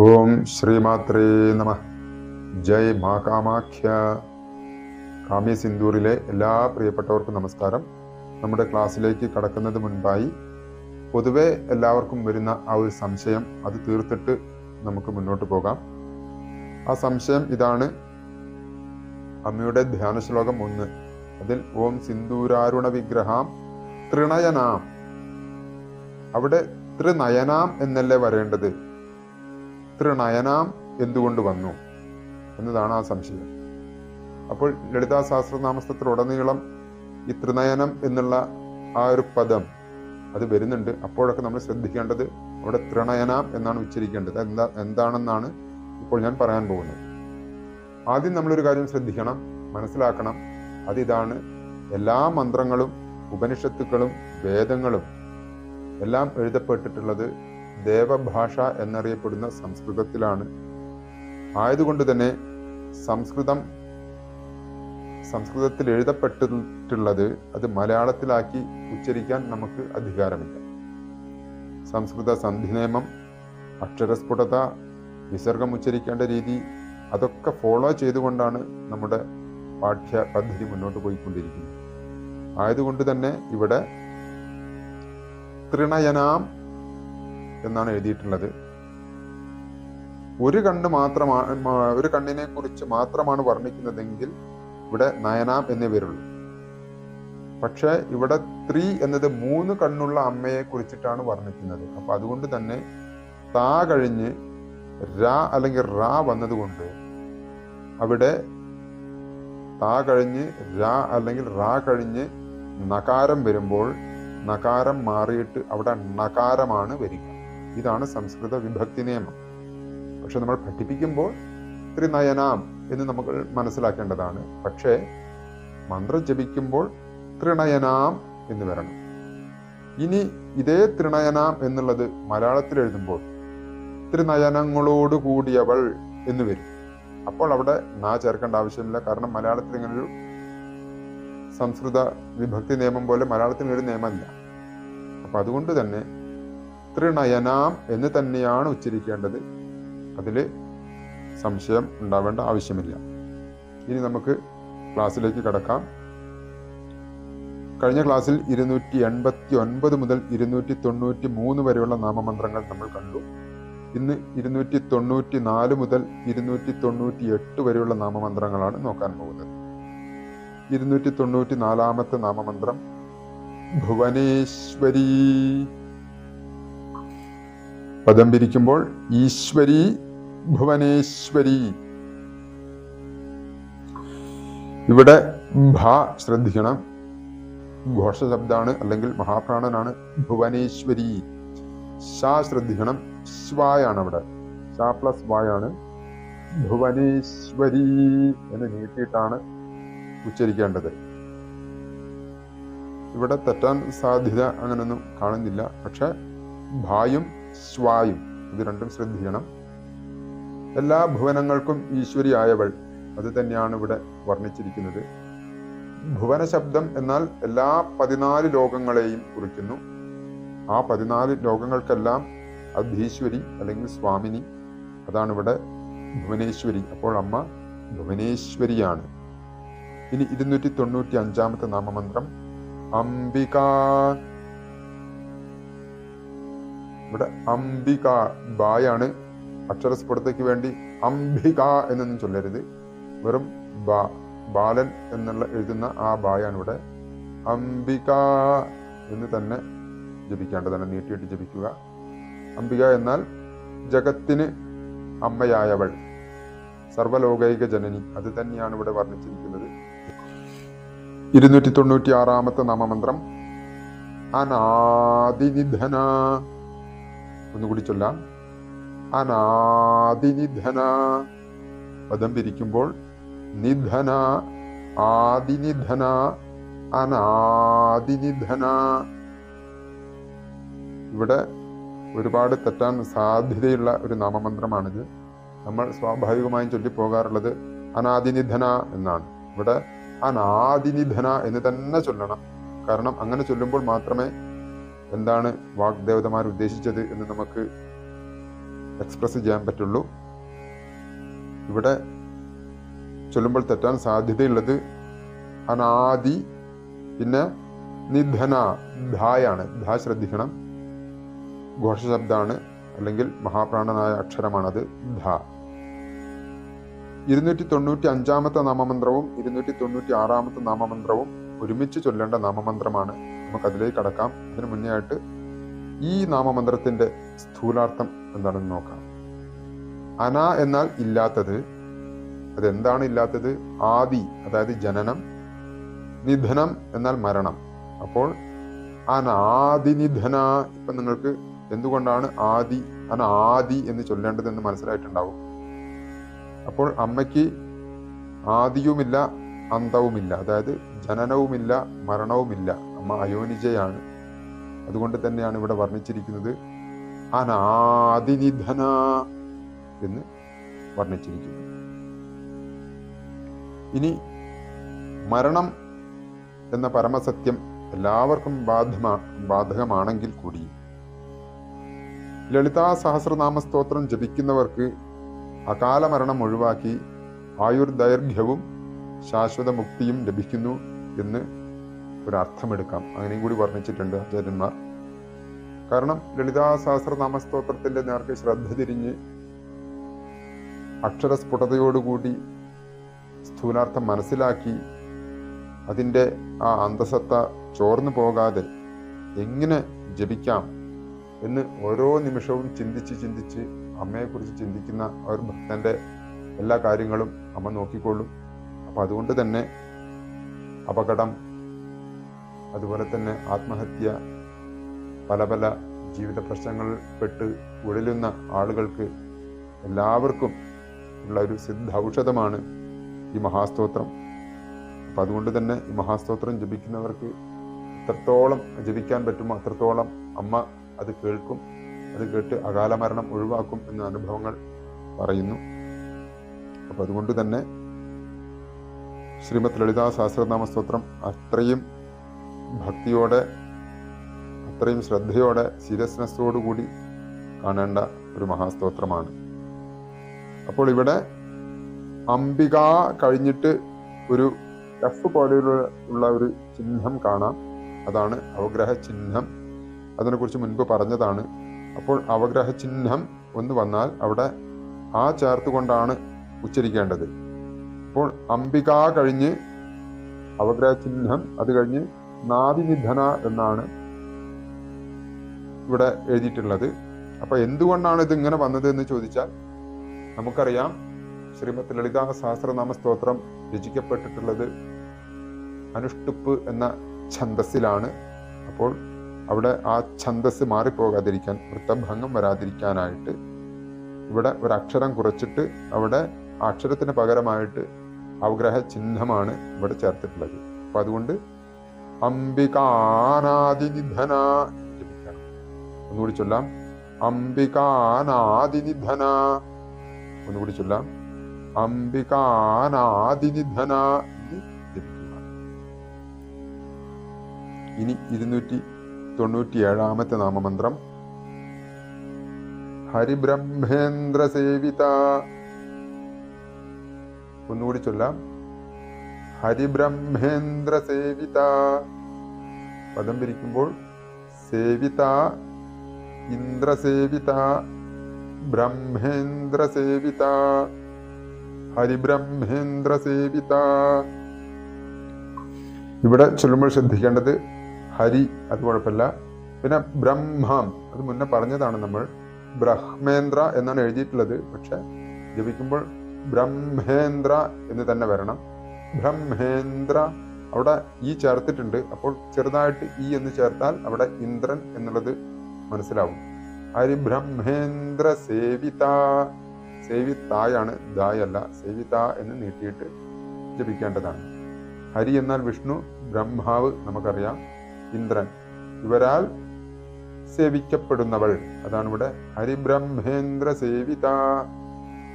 ഓം ശ്രീമാത്രേ നമ. ജയ് മാ കാമാഖ്യ. കാമ്യ സിന്ദൂറിലെ എല്ലാ പ്രിയപ്പെട്ടവർക്കും നമസ്കാരം. നമ്മുടെ ക്ലാസ്സിലേക്ക് കടക്കുന്നത് മുൻപായി പൊതുവെ എല്ലാവർക്കും വരുന്ന ആ ഒരു സംശയം അത് തീർത്തിട്ട് നമുക്ക് മുന്നോട്ട് പോകാം. ആ സംശയം ഇതാണ്. അമ്മയുടെ ധ്യാന ശ്ലോകം ഒന്ന്. അതിൽ ഓം സിന്ദൂരാരുണ വിഗ്രഹാം തൃണയനാം അവിടെ തൃനയനാം എന്നല്ലേ വരേണ്ടത്? തൃനയനാം എന്തുകൊണ്ട് വന്നു? എന്നതാണ് ആ സംശയം. അപ്പോൾ ലളിതാ സഹസ്രനാമസ്തത്തിലുടനീളം ഈ ത്രിനയനം എന്നുള്ള ആ ഒരു പദം അത് വരുന്നുണ്ട്. അപ്പോഴൊക്കെ നമ്മൾ ശ്രദ്ധിക്കേണ്ടത് അവിടെ തൃണയനാം എന്നാണ് ഉച്ചരിക്കേണ്ടത്. എന്താ എന്താണെന്നാണ് ഇപ്പോൾ ഞാൻ പറയാൻ പോകുന്നത്. ആദ്യം നമ്മളൊരു കാര്യം ശ്രദ്ധിക്കണം മനസ്സിലാക്കണം. അതിതാണ് എല്ലാ മന്ത്രങ്ങളും ഉപനിഷത്തുക്കളും വേദങ്ങളും എല്ലാം എഴുതപ്പെട്ടിട്ടുള്ളത് ദേവഭാഷ എന്നറിയപ്പെടുന്ന സംസ്കൃതത്തിലാണ്. ആയതുകൊണ്ട് തന്നെ സംസ്കൃതം സംസ്കൃതത്തിൽ എഴുതപ്പെട്ടിട്ടുള്ളത് അത് മലയാളത്തിലാക്കി ഉച്ചരിക്കാൻ നമുക്ക് അധികാരമില്ല. സംസ്കൃത സന്ധി നിയമം അക്ഷരസ്ഫുടത വിസർഗം ഉച്ചരിക്കേണ്ട രീതി അതൊക്കെ ഫോളോ ചെയ്തുകൊണ്ടാണ് നമ്മുടെ പാഠ്യ പദ്ധതി മുന്നോട്ട് പോയിക്കൊണ്ടിരിക്കുന്നത്. ആയതുകൊണ്ട് തന്നെ ഇവിടെ തൃണയനാം എന്നാണ് എഴുതിയിട്ടുള്ളത്. ഒരു കണ്ണ് മാത്രമാണ് ഒരു കണ്ണിനെ കുറിച്ച് മാത്രമാണ് വർണിക്കുന്നതെങ്കിൽ ഇവിടെ നയനാം എന്നേ വരുള്ളൂ പക്ഷെ ഇവിടെ ത്രീ എന്നത് മൂന്ന് കണ്ണുള്ള അമ്മയെ കുറിച്ചിട്ടാണ് വർണിക്കുന്നത്. അപ്പൊ അതുകൊണ്ട് തന്നെ താ കഴിഞ്ഞ് രാ അല്ലെങ്കിൽ റാ വന്നതുകൊണ്ട് അവിടെ താ കഴിഞ്ഞ് രാ അല്ലെങ്കിൽ റാ കഴിഞ്ഞ് നകാരം വരുമ്പോൾ നകാരം മാറിയിട്ട് അവിടെ നകാരമാണ് വരിക. ഇതാണ് സംസ്കൃത വിഭക്തി നിയമം. പക്ഷെ നമ്മൾ പഠിപ്പിക്കുമ്പോൾ ത്രിനയനാം എന്ന് നമുക്ക് മനസ്സിലാക്കേണ്ടതാണ്. പക്ഷേ മന്ത്രം ജപിക്കുമ്പോൾ ത്രിണയനാം എന്ന് വരണം. ഇനി ഇതേ ത്രിണയനാം എന്നുള്ളത് മലയാളത്തിൽ എഴുതുമ്പോൾ ത്രിനയനങ്ങളോട് കൂടിയവൾ എന്ന് വരും. അപ്പോൾ അവിടെ നാ ചേർക്കേണ്ട ആവശ്യമില്ല. കാരണം മലയാളത്തിൽ ഇങ്ങനൊരു സംസ്കൃത വിഭക്തി നിയമം പോലെ മലയാളത്തിൽ ഒരു നിയമമല്ല. അപ്പൊ അതുകൊണ്ട് തന്നെ തൃണയനാം എന്ന് തന്നെയാണ് ഉച്ചരിക്കേണ്ടത്. അതിൽ സംശയം ഉണ്ടാവേണ്ട ആവശ്യമില്ല. ഇനി നമുക്ക് ക്ലാസ്സിലേക്ക് കടക്കാം. കഴിഞ്ഞ ക്ലാസ്സിൽ ഇരുന്നൂറ്റി എൺപത്തി ഒൻപത് മുതൽ ഇരുന്നൂറ്റി തൊണ്ണൂറ്റി മൂന്ന് വരെയുള്ള നാമമന്ത്രങ്ങൾ നമ്മൾ കണ്ടു. ഇന്ന് ഇരുന്നൂറ്റി തൊണ്ണൂറ്റി നാല് മുതൽ ഇരുന്നൂറ്റി തൊണ്ണൂറ്റി എട്ട് വരെയുള്ള നാമമന്ത്രങ്ങളാണ് നോക്കാൻ പോകുന്നത്. ഇരുന്നൂറ്റി തൊണ്ണൂറ്റി നാലാമത്തെ നാമമന്ത്രം ഭുവനേശ്വരി. പദം പിരിക്കുമ്പോൾ ഈശ്വരി ഭുവനേശ്വരി. ഇവിടെ ഭ ശ്രദ്ധിക്കണം. ഘോഷശബ്ദാണ് അല്ലെങ്കിൽ മഹാപ്രാണനാണ് ഭുവനേശ്വരി. ഷാ ശ്രദ്ധിക്കണം. സ്വായാണ് അവിടെ ഷാ പ്ലസ് വായാണ്. ഭുവനേശ്വരി എന്ന് നീട്ടിയിട്ടാണ് ഉച്ചരിക്കേണ്ടത്. ഇവിടെ തെറ്റാൻ സാധ്യത അങ്ങനെയൊന്നും കാണുന്നില്ല. പക്ഷെ ഭായും സ്വായും. ഇത് രണ്ടും ശ്രദ്ധിക്കണം. എല്ലാ ഭുവനങ്ങൾക്കും ഈശ്വരിയായവൾ. അത് തന്നെയാണ് ഇവിടെ വർണിച്ചിരിക്കുന്നത്. ഭുവന ശബ്ദം എന്നാൽ എല്ലാ പതിനാല് ലോകങ്ങളെയും കുറിക്കുന്നു. ആ പതിനാല് ലോകങ്ങൾക്കെല്ലാം അധീശ്വരി അല്ലെങ്കിൽ സ്വാമിനി. അതാണ് ഇവിടെ ഭുവനേശ്വരി. അപ്പോൾ അമ്മ ഭുവനേശ്വരിയാണ്. ഇനി ഇരുന്നൂറ്റി തൊണ്ണൂറ്റി അഞ്ചാമത്തെ നാമമന്ത്രം. അംബിക ഇവിടെ അംബിക ബായാണ് അക്ഷരസ്ഫുടതയ്ക്ക് വേണ്ടി അംബിക എന്നൊന്നും ചൊല്ലരുത്. വെറും ബാ ബാലൻ എന്നുള്ള എഴുതുന്ന ആ ബായാണ് ഇവിടെ അംബിക എന്ന് തന്നെ ജപിക്കേണ്ടതാണ് നീട്ടിയിട്ട് ജപിക്കുക. അംബിക എന്നാൽ ജഗത്തിന് അമ്മയായവൾ സർവലോകൈക ജനനി. അത് തന്നെയാണ് ഇവിടെ വർണിച്ചിരിക്കുന്നത്. ഇരുന്നൂറ്റി തൊണ്ണൂറ്റി ആറാമത്തെ നാമമന്ത്രം. അനാദിനിധന ഒന്നുകൂടി ചൊല്ലാം. അനാദിനിധന. പദം പിരിക്കുമ്പോൾ നിധന ആദിനിധന അനാദിനിധന. ഇവിടെ ഒരുപാട് തെറ്റാൻ സാധ്യതയുള്ള ഒരു നാമമന്ത്രമാണിത്. നമ്മൾ സ്വാഭാവികമായും ചൊല്ലിപ്പോകാറുള്ളത് അനാദിനിധന എന്നാണ്. ഇവിടെ അനാദിനിധന എന്ന് തന്നെ ചൊല്ലണം. കാരണം അങ്ങനെ ചൊല്ലുമ്പോൾ മാത്രമേ എന്താണ് വാഗ്ദേവതമാർ ഉദ്ദേശിച്ചത് എന്ന് നമുക്ക് എക്സ്പ്രസ് ചെയ്യാൻ പറ്റുള്ളൂ. ഇവിടെ ചൊല്ലുമ്പോൾ തെറ്റാൻ സാധ്യതയുള്ളത് അനാദി പിന്നെ നിധന ധായാണ്. ധ ശ്രദ്ധിക്കണം. ഘോഷശബ്ദമാണ് അല്ലെങ്കിൽ മഹാപ്രാണനായ അക്ഷരമാണത് ധ. ഇരുന്നൂറ്റി തൊണ്ണൂറ്റി അഞ്ചാമത്തെ നാമമന്ത്രവും ഇരുന്നൂറ്റി തൊണ്ണൂറ്റി ആറാമത്തെ നാമമന്ത്രവും ഒരുമിച്ച് ചൊല്ലേണ്ട നാമമന്ത്രമാണ് നമുക്ക് അതിലേക്ക് കടക്കാം. അതിനു മുന്നേ ആയിട്ട് ഈ നാമമന്ത്രത്തിന്റെ സ്ഥൂലാർത്ഥം എന്താണെന്ന് നോക്കാം. അന എന്നാൽ ഇല്ലാത്തത്. അതെന്താണ് ഇല്ലാത്തത്? ആദി അതായത് ജനനം. നിധനം എന്നാൽ മരണം. അപ്പോൾ അനാദിനിധന ഇപ്പൊ നിങ്ങൾക്ക് എന്തുകൊണ്ടാണ് ആദി അന ആദി എന്ന് ചൊല്ലേണ്ടതെന്ന് മനസ്സിലായിട്ടുണ്ടാവും. അപ്പോൾ അമ്മയ്ക്ക് ആദിയുമില്ല അന്തവുമില്ല. അതായത് ജനനവുമില്ല മരണവുമില്ല. അമ്മ അയോനിജയാണ്. അതുകൊണ്ട് തന്നെയാണ് ഇവിടെ വർണിച്ചിരിക്കുന്നത്. അനാദിനിധന എന്ന് വർണിച്ചിരിക്കുന്നു. ഇനി മരണം എന്ന പരമസത്യം എല്ലാവർക്കും ബാധമാ ബാധകമാണെങ്കിൽ കൂടി. ലളിതാ സഹസ്രനാമ സ്തോത്രം ജപിക്കുന്നവർക്ക് അകാല മരണം ഒഴിവാക്കി ആയുർദൈർഘ്യവും ശാശ്വത മുക്തിയും ലഭിക്കുന്നു എന്ന് അർത്ഥമെടുക്കാം അങ്ങനെയും കൂടി വർണിച്ചിട്ടുണ്ട് ആചാര്യന്മാർ കാരണം ലളിതാ സഹസ്രനാമ സ്തോത്രത്തിന്റെ നേർക്ക് ശ്രദ്ധ തിരിഞ്ഞ് അക്ഷരസ്ഫുടതയോടുകൂടി സ്ഥൂലാർത്ഥം മനസ്സിലാക്കി അതിന്റെ ആ അന്തസത്ത ചോർന്നു പോകാതെ എങ്ങനെ ജപിക്കാം എന്ന് ഓരോ നിമിഷവും ചിന്തിച്ച് ചിന്തിച്ച് അമ്മയെക്കുറിച്ച് ചിന്തിക്കുന്ന ഒരു ഭക്തന്റെ എല്ലാ കാര്യങ്ങളും അമ്മ നോക്കിക്കൊള്ളും. അപ്പം അതുകൊണ്ട് തന്നെ അപകടം അതുപോലെ തന്നെ ആത്മഹത്യ പല പല ജീവിത പ്രശ്നങ്ങളിൽ പെട്ട് ഉഴലുന്ന ആളുകൾക്ക് എല്ലാവർക്കും ഉള്ള ഒരു സിദ്ധ ഔഷധമാണ് ഈ മഹാസ്തോത്രം. അപ്പം അതുകൊണ്ട് തന്നെ ഈ മഹാസ്തോത്രം ജപിക്കുന്നവർക്ക് എത്രത്തോളം ജപിക്കാൻ പറ്റുമോ അത്രത്തോളം അമ്മ അത് കേൾക്കും അത് കേട്ട് അകാല മരണം ഒഴിവാക്കും എന്ന അനുഭവങ്ങൾ പറയുന്നു. അപ്പം അതുകൊണ്ട് തന്നെ ശ്രീമദ് ലളിതാ സഹസ്രനാമ അത്രയും ഭക്തിയോടെ അത്രയും ശ്രദ്ധയോടെ ശിരസ്നസ്സോടുകൂടി കാണേണ്ട ഒരു മഹാസ്തോത്രമാണ്. അപ്പോൾ ഇവിടെ അംബിക കഴിഞ്ഞിട്ട് ഒരു എഫ് പോലെയുള്ള ഒരു ചിഹ്നം കാണാം. അതാണ് അവഗ്രഹ ചിഹ്നം അതിനെക്കുറിച്ച് മുൻപ് പറഞ്ഞതാണ്. അപ്പോൾ അവഗ്രഹ ചിഹ്നം ഒന്ന് വന്നാൽ അവിടെ ആ ചേർത്തുകൊണ്ടാണ് ഉച്ചരിക്കേണ്ടത്. അപ്പോൾ അംബിക കഴിഞ്ഞ് അവഗ്രഹ ചിഹ്നം അത് കഴിഞ്ഞ് നാദിനിധന എന്നാണ് ഇവിടെ എഴുതിയിട്ടുള്ളത്. അപ്പൊ എന്തുകൊണ്ടാണ് ഇത് ഇങ്ങനെ വന്നത് എന്ന് ചോദിച്ചാൽ നമുക്കറിയാം ശ്രീമത് ലളിതാ സഹസ്രനാമ സ്തോത്രം രചിക്കപ്പെട്ടിട്ടുള്ളത് അനുഷ്ടുപ്പ് എന്ന ഛന്ദസ്സിലാണ്. അപ്പോൾ അവിടെ ആ ഛന്തസ് മാറിപ്പോകാതിരിക്കാൻ വൃത്തഭംഗം വരാതിരിക്കാനായിട്ട് ഇവിടെ ഒരു അക്ഷരം കുറച്ചിട്ട് അവിടെ അക്ഷരത്തിന് പകരമായിട്ട് അവഗ്രഹ ചിഹ്നമാണ് ഇവിടെ ചേർത്തിട്ടുള്ളത്. അപ്പൊ അതുകൊണ്ട് അംബികാനാദിനിധന. ഒന്നുകൂടി ചൊല്ലാം. അംബികാനാദിനിധന. ഒന്നുകൂടി ചൊല്ലാം. അംബികാനാദിനിധന. ഇനി ഇരുന്നൂറ്റി തൊണ്ണൂറ്റി ഏഴാമത്തെ നാമമന്ത്രം. ഹരിബ്രഹ്മേന്ദ്ര സേവിത. ഒന്നുകൂടി ചൊല്ലാം. ഹരിബ്രഹ്മേന്ദ്ര സേവിത. പദം പിരിക്കുമ്പോൾ സേവിത ഇന്ദ്രസേവിത ബ്രഹ്മേന്ദ്ര സേവിത ഹരിബ്രഹ്മേന്ദ്ര സേവിത ഇവിടെ ചൊല്ലുമ്പോൾ ശ്രദ്ധിക്കേണ്ടത് ഹരി അത് കുഴപ്പമില്ല. പിന്നെ ബ്രഹ്മം അത് മുന്നേ പറഞ്ഞതാണ് നമ്മൾ. ബ്രഹ്മേന്ദ്ര എന്നാണ് എഴുതിയിട്ടുള്ളത്. പക്ഷെ ജപിക്കുമ്പോൾ ബ്രഹ്മേന്ദ്ര എന്ന് തന്നെ വരണം. ബ്രഹ്മേന്ദ്ര അവിടെ ഈ ചേർത്തിട്ടുണ്ട്. അപ്പോൾ ചെറുതായിട്ട് ഈ എന്ന് ചേർത്താൽ അവിടെ ഇന്ദ്രൻ എന്നുള്ളത് മനസ്സിലാവും. ഹരി ബ്രഹ്മേന്ദ്ര സേവിത സേവിത്തായാണ് ദായല്ല സേവിത എന്ന് നീട്ടിയിട്ട് ജപിക്കേണ്ടതാണ്. ഹരി എന്നാൽ വിഷ്ണു ബ്രഹ്മാവ് നമുക്കറിയാം ഇന്ദ്രൻ. ഇവരാൽ സേവിക്കപ്പെടുന്നവൾ. അതാണ് ഇവിടെ ഹരിബ്രഹ്മേന്ദ്ര സേവിത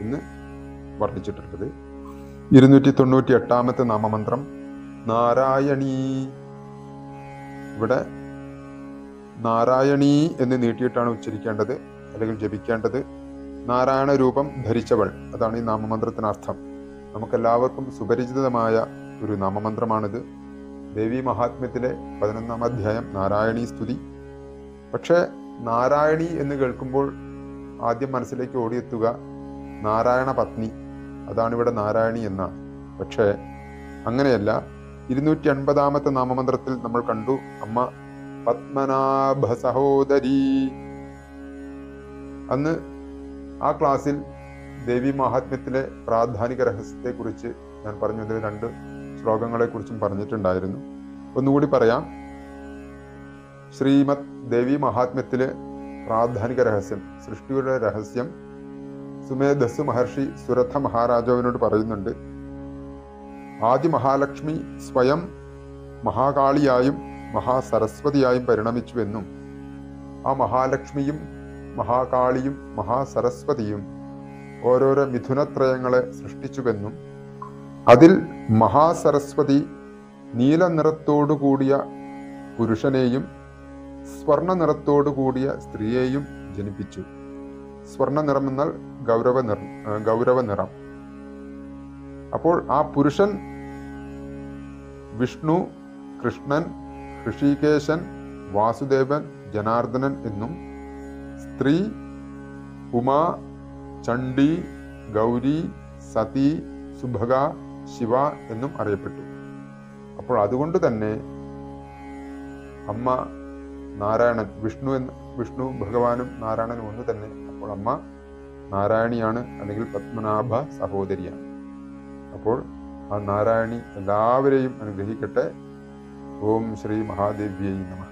എന്ന് വർണിച്ചിട്ടുള്ളത്. ഇരുന്നൂറ്റി തൊണ്ണൂറ്റി എട്ടാമത്തെ നാമമന്ത്രം. നാരായണീ. ഇവിടെ നാരായണി എന്ന് നീട്ടിയിട്ടാണ് ഉച്ചരിക്കേണ്ടത് അല്ലെങ്കിൽ ജപിക്കേണ്ടത്. നാരായണ രൂപം ധരിച്ചവൾ അതാണ് ഈ നാമമന്ത്രത്തിനർത്ഥം. നമുക്കെല്ലാവർക്കും സുപരിചിതമായ ഒരു നാമമന്ത്രമാണിത്. ദേവി മഹാത്മ്യത്തിലെ പതിനൊന്നാം അധ്യായം നാരായണി സ്തുതി. പക്ഷേ നാരായണി എന്ന് കേൾക്കുമ്പോൾ ആദ്യം മനസ്സിലേക്ക് ഓടിയെത്തുക നാരായണ പത്നി. അതാണിവിടെ നാരായണി എന്നാണ്. പക്ഷേ അങ്ങനെയല്ല. ഇരുന്നൂറ്റി അൻപതാമത്തെ നാമമന്ത്രത്തിൽ നമ്മൾ കണ്ടു. അമ്മ പത്മനാഭ സഹോദരി അന്ന് ആ ക്ലാസ്സിൽ ദേവി മഹാത്മ്യത്തിലെ പ്രാധാനിക രഹസ്യത്തെക്കുറിച്ച് ഞാൻ പറഞ്ഞു. ഇതിൽ രണ്ട് ശ്ലോകങ്ങളെക്കുറിച്ചും പറഞ്ഞിട്ടുണ്ടായിരുന്നു. ഒന്നുകൂടി പറയാം. ശ്രീമത് ദേവി മഹാത്മ്യത്തിലെ പ്രാധാനിക രഹസ്യം സൃഷ്ടിയുടെ രഹസ്യം. സുമേധസ് മഹർഷി സുരഥ മഹാരാജാവിനോട് പറയുന്നുണ്ട് ആദ്യ മഹാലക്ഷ്മി സ്വയം മഹാകാളിയായും മഹാസരസ്വതിയായും പരിണമിച്ചുവെന്നും ആ മഹാലക്ഷ്മിയും മഹാകാളിയും മഹാസരസ്വതിയും ഓരോരോ മിഥുനത്രയങ്ങളെ സൃഷ്ടിച്ചുവെന്നും അതിൽ മഹാസരസ്വതി നീല കൂടിയ പുരുഷനെയും സ്വർണ കൂടിയ സ്ത്രീയെയും ജനിപ്പിച്ചു. സ്വർണ നിറം എന്നാൽ ഗൗരവ നിറം ഗൗരവ നിറം അപ്പോൾ ആ പുരുഷൻ വിഷ്ണു കൃഷ്ണൻ ഋഷികേശൻ വാസുദേവൻ ജനാർദ്ദനൻ എന്നും സ്ത്രീ ഉമാ ചണ്ഡി ഗൗരി സതി സുഭഗ ശിവ എന്നും അറിയപ്പെട്ടു. അപ്പോൾ അതുകൊണ്ട് തന്നെ അമ്മ നാരായണൻ വിഷ്ണു എന്ന് വിഷ്ണു ഭഗവാനും നാരായണനും ഒന്ന് തന്നെ. അപ്പോൾ അമ്മ നാരായണിയാണ് അല്ലെങ്കിൽ പത്മനാഭ സഹോദരിയാണ്. അപ്പോൾ ആ നാരായണി എല്ലാവരെയും അനുഗ്രഹിക്കട്ടെ. ഓം ശ്രീ മഹാദേവ്യൈ നമ.